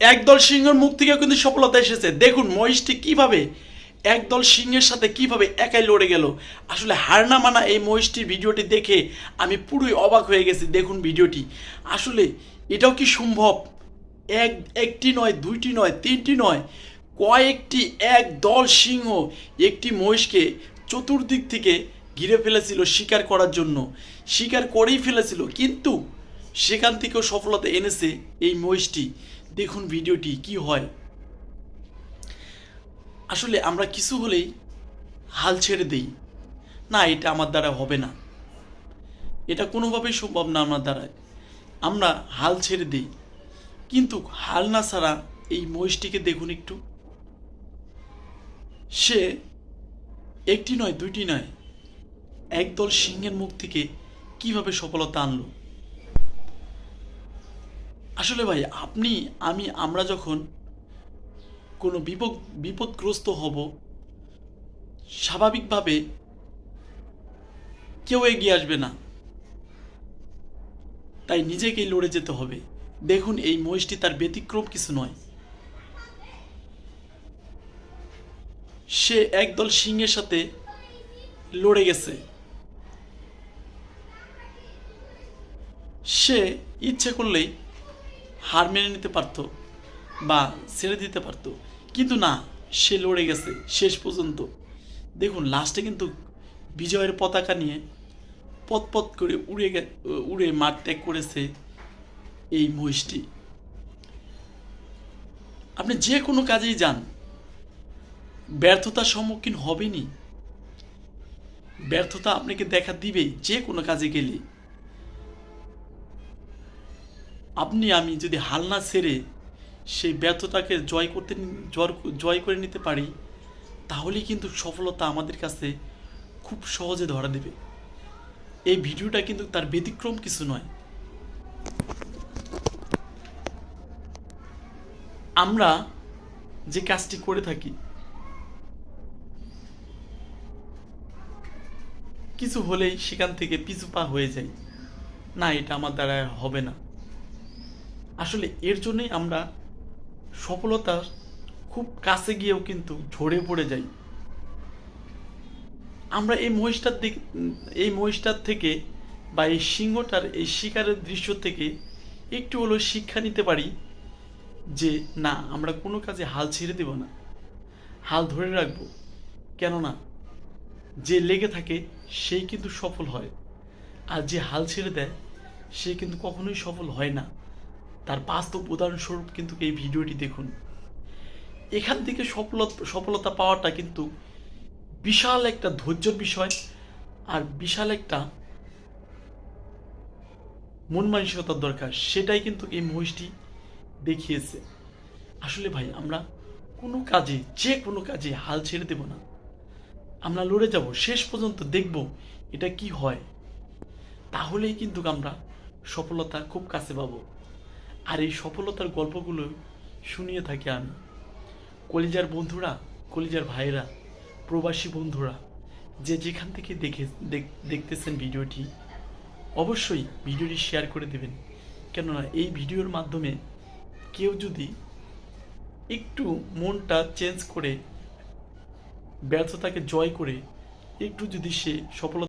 একদল সিংহের মুখ থেকে কিন্তু সফলতা এসেছে। দেখুন মহিষটি কীভাবে একদল সিংহের সাথে কীভাবে একাই লড়ে গেল। আসলে হার না মানা এই মহিষটির ভিডিওটি দেখে আমি পুরোই অবাক হয়ে গেছি। দেখুন ভিডিওটি। আসলে এটাও কি সম্ভব? এক, একটি নয়, দুইটি নয়, তিনটি নয়, কয়েকটি এক দল সিংহ একটি মহিষকে চতুর্দিক থেকে ঘিরে ফেলেছিল, শিকার করার জন্য। শিকার করেই ফেলেছিল। কিন্তু সেখান থেকেও সফলতা এনেছে এই মহিষটি দেখুন ভিডিওটি, কি হয়। আসলে আমরা কিছু হলেই হাল ছেড়ে দেই। না, এটা আমার দ্বারা হবে না। এটা কোনোভাবেই সম্ভব না আমার দ্বারা আমরা হাল ছেড়ে দিই। কিন্তু হাল না ছাড়া এই মহিষটিকে দেখুন একটু। সে একটি নয়, দুইটি নয়, একদল সিংহের মুখ থেকে কীভাবে সফলতা আনলো? আসলে ভাই, আপনি, আমি, আমরা যখন কোনো বিপদ, বিপদগ্রস্ত হব, স্বাভাবিকভাবে কেউ এগিয়ে আসবে না। তাই নিজেকেই লড়ে যেতে হবে। দেখুন, এই মহিষটি তার ব্যতিক্রম কিছু নয়। সে একদল সিংহের সাথে লড়ে গেছে। সে ইচ্ছে করলেই হার মেনে নিতে পারতো বা ছেড়ে দিতে পারতো। কিন্তু না, সে লড়ে গেছে শেষ পর্যন্ত। দেখুন লাস্টে কিন্তু বিজয়ের পতাকা নিয়ে পথ পথ করে উড়ে উড়ে মাঠ ত্যাগ করেছে এই মহিষটি। আপনি যে কোনো কাজেই যান, ব্যর্থতার সম্মুখীন হবেনি ব্যর্থতা আপনাকে দেখা দিবেই যে কোনো কাজে গেলে আপনি, আমি যদি হাল না ছেড়ে সেই ব্যর্থতাকে জয় করতে জয়- করে নিতে পারি, তাহলেই কিন্তু সফলতা আমাদের কাছে খুব সহজে ধরা দেবে। এই ভিডিওটা কিন্তু তার ব্যতিক্রম কিছু নয়। আমরা যে কাজটি করে থাকি, কিছু হলেই সেখান থেকে পিছু পা হয়ে যাই। না, এটা আমার দ্বারা হবে না। আসলে এর জন্যই আমরা সফলতার খুব কাছে গিয়েও কিন্তু ঝরে পড়ে যাই। আমরা এই মহিষটার দিক, এই মহিষটার থেকে বা এই সিংহটার এই শিকারের দৃশ্য থেকে একটু হলেও শিক্ষা নিতে পারি যে, না, আমরা কোনো কাজে হাল ছেড়ে দেব না। হাল ধরে রাখব। কেননা, যে লেগে থাকে, সেই কিন্তু সফল হয়। আর যে হাল ছেড়ে দেয়, সে কিন্তু কখনোই সফল হয় না। তার বাস্তব উদাহরণস্বরূপ কিন্তু এই ভিডিওটি দেখুন। এখান থেকে সফলতা সফলতা পাওয়াটা কিন্তু বিশাল একটা ধৈর্যর বিষয় আর বিশাল একটা মন মানসিকতার দরকার। সেটাই কিন্তু এই মহিষটি দেখিয়েছে। আসলে ভাই, আমরা কোনো কাজে, যে কোনো কাজে হাল ছেড়ে দেব না। আমরা লড়ে যাব, শেষ পর্যন্ত দেখব এটা কি হয়। তাহলেই কিন্তু আমরা সফলতা খুব কাছে পাবো। আর এই সফলতার গল্পগুলো শুনিয়ে থাকি আমি। কলিজার বন্ধুরা, কলিজার ভাইরা প্রবাসী বন্ধুরা, যে যেখান থেকে দেখে, দেখ- দেখতেছেন ভিডিওটি, অবশ্যই ভিডিওটি শেয়ার করে দেবেন। কেননা এই ভিডিওর মাধ্যমে কেউ যদি একটু মনটা চেঞ্জ করে, ব্যর্থতাকে জয় করে, একটু যদি সে সফলতা